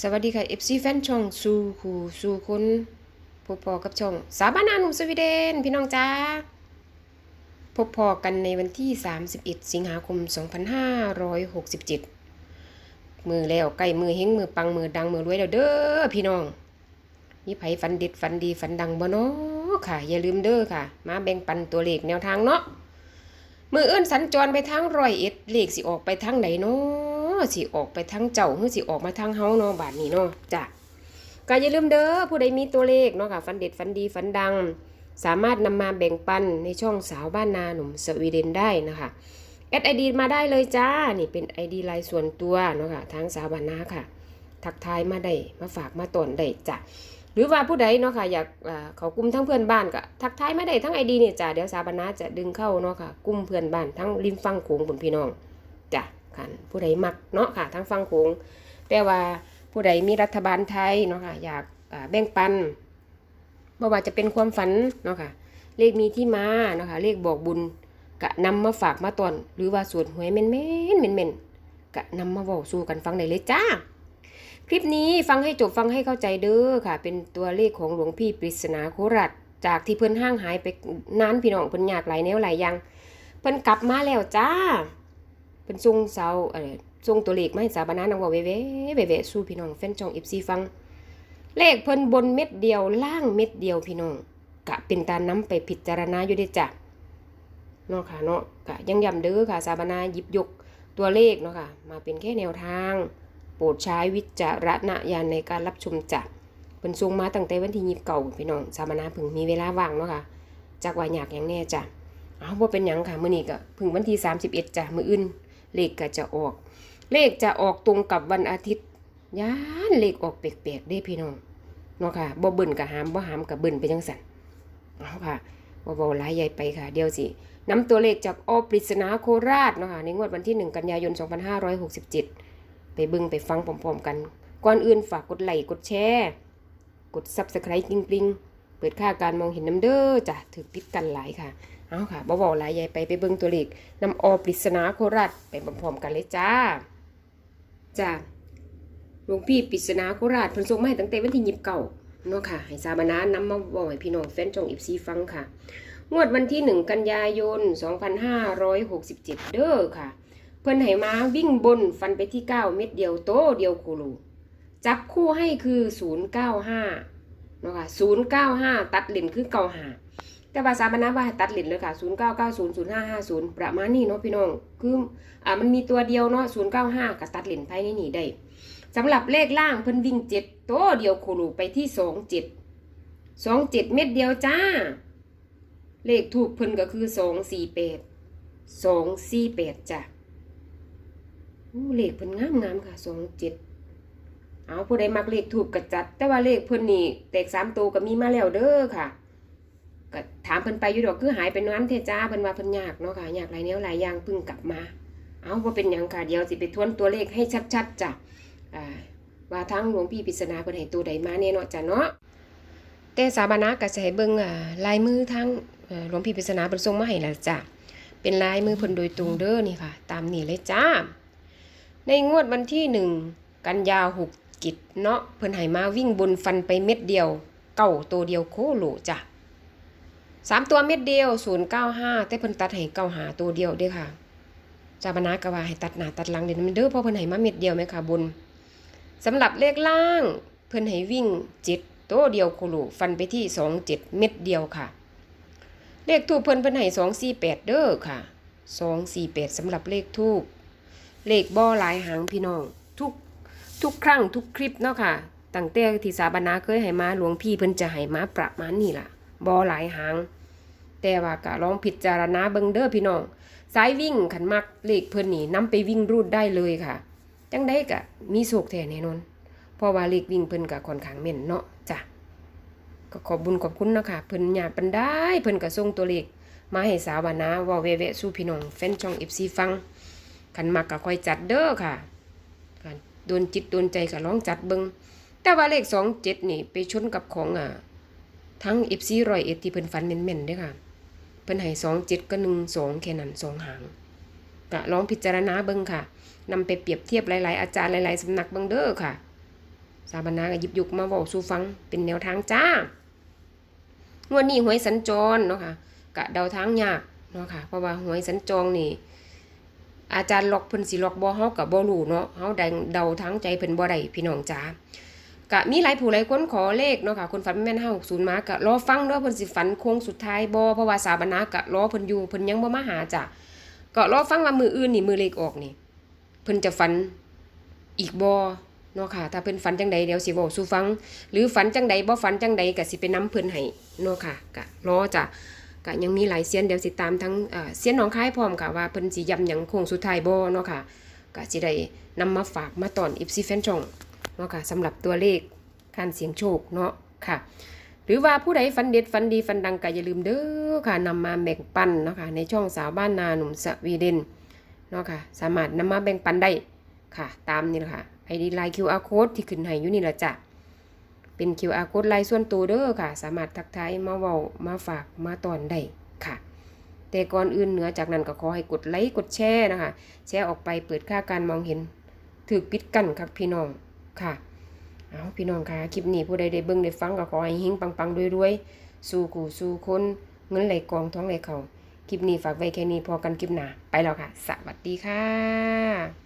สวัสดีค่ะ FC แฟนช่องสู่คูสู่คุณพบพอกับช่อง สาบานานุ่มสวีเดน พี่น้องจ้าพบพอกันในวันที่ 31 สิงหาคม 2567 มือแล้วใกล้มือเฮงมือปังมือดังมือรวยแล้วเด้อพี่น้องมีไผฝันเด็ดฝันดีฝันดังบ่เนาะค่ะ อย่าลืมเด้อค่ะ มาแบ่งปันตัวเลขแนวทางเนาะมือเอื้นสัญจรไปทางรอยเอ็ดเลขสิออกไปทางไหนเนาะ สิออกไปทางเจ้าหรือสิออกมาทางเฮาเนาะบาดนี้เนาะจ้ะก็อย่าลืมเด้อผู้ใดมีตัวเลขเนาะค่ะฟันเด็ดฟันดีฟันดัง สามารถนำมาแบ่งปันในช่องสาวบ้านนาหนุ่มสวีเดนได้นะคะแอดไอดีมาได้เลยจ้า นี่เป็นไอดีไลน์ส่วนตัวเนาะค่ะทางสาวบ้านนาค่ะ ทักทายมาได้มาฝากมาตอนได้จ้ะหรือว่าผู้ใดเนาะค่ะอยากเขากลุ่มทั้งเพื่อนบ้านก็ทักทายมาได้ทั้งไอดีเนี่ยจ้ะเดี๋ยวสาวบ้านนาจะดึงเข้าเนาะค่ะกลุ่มเพื่อนบ้านทั้งริมฝั่งโขงบนพี่น้องจ้ะ ค่ะผู้ใดมักเนาะค่ะทั้งฝั่งโขงแต่ว่าผู้ใดมีรัฐบาลไทยเนาะค่ะอยากแบ่งปันบ่ว่าจะเป็นความฝันเนาะค่ะเลขมีที่มาเนาะค่ะเลขบอกบุญกะนำมาฝากมาตอน หรือว่าสวดหวยเม่นเม่นเม่นเม่นกะนำมาเว้าสู่กันฟังได้เลยจ้า คลิปนี้ฟังให้จบฟังให้เข้าใจเด้อค่ะ เป็นตัวเลขของหลวงพี่ปริศนาโคราชจากที่เพิ่นห้างหายไปนานพี่น้องเพิ่นอยากหลายแนวหลายอย่างเพิ่นกลับมาแล้วจ้า เพิ่นส่งเสาเอ่อส่งตัวเลขมาให้สาบานานางว่าเวเวเวเวสู้พี่น้องแฟนชอง FC ฟัง เลขเพิ่นบนเม็ดเดียวล่างเม็ดเดียวพี่น้องกะเป็นตานํไปพิจารณาอยู่เด้จ้ะเนาะค่ะเนาะกะยังย้ำเด้อค่ะสาบานาหยิบยกตัวเลขเนาะค่ะมาเป็นแค่แนวทาง โปรดใช้วิจารณญาณในการรับชมจ้ะเพิ่นส่งมาตั้งแต่วันที่ยีิบเก่าพี่น้องสามนาเพิ่งมีเวลาว่างเนาะค่ะจากว่าอยากอย่างแน่จ้ะเอาบ่าเป็นยังค่ะมื้อนี้ก็เพิ่งวันที่31จ้ะมืออื่น เลขก็จะออก เลขจะออกตรงกับวันอาทิตย์ย่านเลขออกแปลกๆเด้พี่น้องเนาะค่ะบ่เบิ่นก็หามบ่หามก็เบิ่นไปจังซั่นเอาค่ะบ่เว้าหลายใหญ่ไปค่ะ เดี๋ยวสินำตัวเลขจากอปริศนาโคราชเนาะค่ะในงวดวันที่ 1 กันยายน 2567 ไปเบิ่งไปฟังพร้อมๆกัน ก่อนอื่นฝากกดไลค์กดแชร์ กด Subscribe กริ๊งๆ เปิดค่าการมองเห็นน้ำเด้อจ้ะถือปิดกันหลายค่ะ เอาค่ะบ่บอกหลายใหญ่ไปไปเบิ่งตัวเลขนำออปริศนาโคราชไปพร้อมๆกันเลยจ้าจ้าหลวงพี่ปริศนาโคราชเพิ่นส่งมาให้ตั้งแต่วันที่ยิบเก่าเนาะค่ะให้สาบานานำมาบอกให้พี่น้องแฟนจงอีฟซีฟังค่ะ งวดวันที่1กันยายน 2567 เด้อค่ะ เพิ่นให้มาวิ่งบนฟันไปที่ 9 เม็ดเดียวโตเดียวโคโลจับคู่ให้คือ 095 เนาะค่ะ095ตัดเลนคือเก่าหาแต่ภาษาบรรณาว่าตัดเลนเลยค่ะ09900550ประมาณนี้เนาะพี่น้อง คืออ่ามันมีตัวเดียวเนาะ095กับตัดเลนภายในนี้ได้สำหรับเลขล่างเพิ่นวิ่ง7โตเดียวโคโลไปที่27 27เจ็ดเม็ดเดียวจ้า เลขถูกเพิ่นก็คือ248 248จ้ะอู้ะเลขเพิ่นงามงามค่ะสองเจ็ด เอาผู้ใดมักเลขถูกกระจัด แต่ว่าเลขเพิ่นนี่แตกสามตัวก็มีมาแล้วเด้อค่ะก็ถามเพิ่นไปอยู่ดอกคือหายไปนั้นเทจ้าเพิ่นว่าเพิ่นยากเนาะค่ะยากหลายแนวหลายอย่างเพิ่งกลับมา เอาว่าเป็นหยังค่ะเดี๋ยวสิไปทวนตัวเลขให้ชัดๆจ้ะอ่าว่าทั้งหลวงพี่ปริศนาเพิ่นให้ตัวใดมาเนี่ยเนาะจ้ะเนาะแต่สาบานะก็จะให้เบิ่งอ่าลายมือทั้งหลวงพี่ปริศนาเพิ่นส่งมาให้แล้วจ้ะเป็นลายมือเพิ่นโดยตรงเด้อนี่ค่ะ ตามนี้เลยจ้า ในงวดวันที่หนึ่งกันยาหก กิจเนาะเพิ่นให้มาวิ่งบนฟันไปเม็ดเดียว เก่าตัวเดียวโคโลจ้ะสามตัวเม็ดเดียวศูนย์เก้าห้าแต่เพิ่นตัดให้เก้าหาตัวเดียวเด้อค่ะจาบนากะว่าให้ตัดหนาตัดหลังเดี๋ยวมันเด้อเพราะเพิ่นให้มาเม็ดเดียวไหมค่ะบนสำหรับเลขล่าง เพิ่นให้วิ่งเจ็ดตัวเดียวโคโลฟันไปที่สองเจ็ดเม็ดเดียวค่ะ เลขทูปเพิ่นเพิ่นให้สองสี่แปดเด้อค่ะสองสี่แปดสำหรับเลขทูปเลขบ่อหลายหางพี่น้องทุก ทุกครั้งทุกคลิปเนาะค่ะตั้งแต่ที่สาบนาเคยให้มาหลวงพี่เพิ่นจะให้มาประมาณนี้ล่ะบอหลายหาง แต่ว่าก็ลองพิจารณาเบิ่งเด้อพี่น้อง สายวิ่งขันมักเลขเพิ่นนี่นํไปวิ่งรูดได้เลยค่ะ จังได้ก็มีโชคแท้แน่นอนเพราะว่าเลขวิ่งเพิ่นก็ค่อนข้างแม่นเนาะจ้ะก็ขอบบุญขอบคุณเนาะค่ะเพิ่นญาติเพิ่นได้เพิ่นก็ส่งตัวเลขมาให้สาวนาเว้าแวะสู่พี่น้องแฟนช่อง FC ฟังขันมักก็ค่อยจัดเด้อค่ะ โดนจิตโดนใจก็ลองจัดเบิงแต่ว่าเลขสองเจ็ดนี่ไปชนกับของอะทั้งเอฟซีรอยเอ็ดที่เพิ่นฟันเม่นๆด้อค่ะ เพิ่นให้สองเจ็ดก็หนึ่งสองแค่นั้นสองหางก็ลองพิจารณาเบิงค่ะนำไปเปรียบเทียบหลาย ๆ อาจารย์หลายๆสำนักเบิงเด้อค่ะ สาบานาก็หยิบยุกมาเว้าสู่ฟังเป็นแนวทางจ้างวดนี้หวยสัญจรเนาะค่ะกะเดาทางยากเนาะค่ะ เพราะว่าหวยสัญจรนี่ อาจารย์ล็อกเพิ่นสิล็อกบ่เฮาก็บ่รู้เนาะเฮาได้เดาทางใจเพิ่นบ่ได้พี่น้องจ๋ากะมีหลายผู้หลายคนขอเลขเนาะค่ะคนฝันแม่น5 60มากะรอฟังเด้อเพิ่นสิฝันโค้งสุดท้ายบ่เพราะว่าสาบานากะรอเพิ่นอยู่เพิ่นยังบ่มาหาจ้ะก็รอฟังว่ามืออื่นนี่มือเลขออกนี่เพิ่นจะฝันอีกบ่เนาะค่ะถ้าเพิ่นฝันจังใดเดี๋ยวสิเว้าสู่ฟัง หรือฝันจังใดบ่ฝันจังใดก็สิไปนํเพิ่นให้เนาะค่ะก็รอจ้ะ ก็ยังมีหลายเซียนเดี๋ยวสิตามทั้งเอ่อเซียนหนองคายพร้อมค่ะว่าเพิ่นสิย้ำหยังโค้งสุดท้ายบ่เนาะค่ะก็สิได้นำมาฝากมาตอน FC แฟนช่องเนาะค่ะสำหรับตัวเลขการเสียงโชคเนาะค่ะหรือว่าผู้ใดฝันเด็ดฝันดีฝันดังก็อย่าลืมเด้อค่ะนำมาแบ่งปันเนาะค่ะในช่องสาวบ้านนาหนุ่มสวีเดนเนาะค่ะสามารถนำมาแบ่งปันได้ค่ะ ตามนี่แหละค่ะ ID ไลน์ QR code ที่ขึ้นให้อยู่นี่แหละจ้ะ เป็น QR code ไลน์ส่วนตัวเด้อค่ะ สามารถทักทายมาเว้ามาฝากมาตอนได้ค่ะ แต่ก่อนอื่นเหนือจากนั้นก็ขอให้กดไลค์กดแชร์นะคะ แชร์ออกไปเปิดค่าการมองเห็นถือปิดกันครับพี่น้องค่ะเอาพี่น้องค่ะคลิปนี้ผู้ใดได้เบิ่งได้ฟังก็ขอให้หิ้งปังๆรวยๆสู่กูสู่คนเงินไหลกองท้องไหลเขาคลิปนี้ฝากไว้แค่นี้พอกันคลิปหน้าไปแล้วค่ะ สวัสดีค่ะ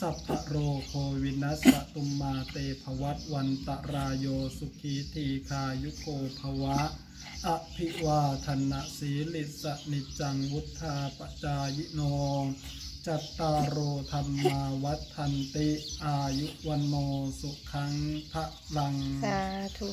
สัพพโรโควินัสสตุมมาเตภวัตวันตรายโยสุขีทีคายุโกภวะ อภิวาทนะสีลิสนิจังวุธาปจายโนจัตตารโอธรรมาวัฏันติ อายุวันโนสุขังพระลัง สาธุ